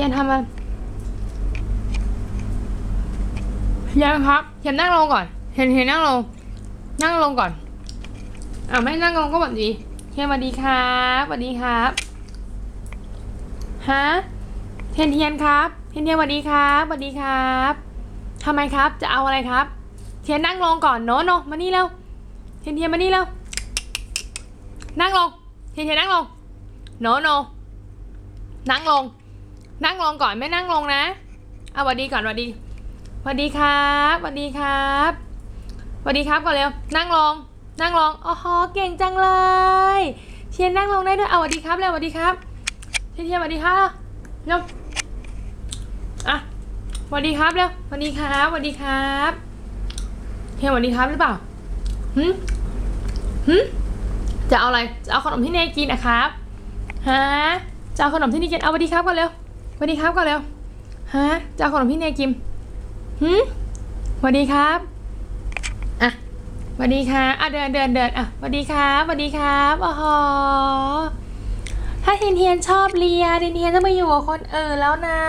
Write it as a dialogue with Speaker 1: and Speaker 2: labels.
Speaker 1: ทียนทำอะไรยังครับเทียนนั่งลงก่อนเทียนเทียนนั่งลง นั่งลงก่อนอ่าไม่นั่งลงก็แบบนี้เทียนสวัสดีครับสวัสดีครับฮะเทียนเทียนครับ เทียนเทียนสวัสดีครับสวัสดีครับทำไมครับจะเอาอะไรครับ เทียนนั่งลงก่อนโนโนมานี่เร็วเทียนเทียนมานี่เร็วนั่งลง เทียนเทียนนั่งลงโนโนนั่งลง นั่งลงก่อนไม่นั่งลงนะเอาสวัสดีก่อนสวัสดีสวัสดีครับสวัสดีครับสวัสดีครับก่อนเร็วนั่งลงนั่งลงอ๋อเก่งจังเลย เชียนนั่งลงได้ด้วยเอาสวัสดีครับเร็วสวัสดีครับเชียนเชียนสวัสดีครับเร็วอะสวัสดีครับเร็วสวัสดีครับสวัสดีครับเทียนสวัสดีครับหรือเปล่าหืมหืมจะเอาอะไรจะเอาขนมที่เนยกินนะครับฮะจะเอาขนมที่เนยกินเอาสวัสดีครับก่อนเร็ว วัสดีครับก่อนเร็วฮะจะเอาขนมพี่เนยกินหืมสวัสดีครับอะสวัสดีค่ะอะเดินเดินเดินอะสวัสดีครับสวัสดีครับอ๋อถ้าเทียนเทียนชอบเลียเทียนเทียนต้องไปอยู่กับคนอื่นแล้วนะ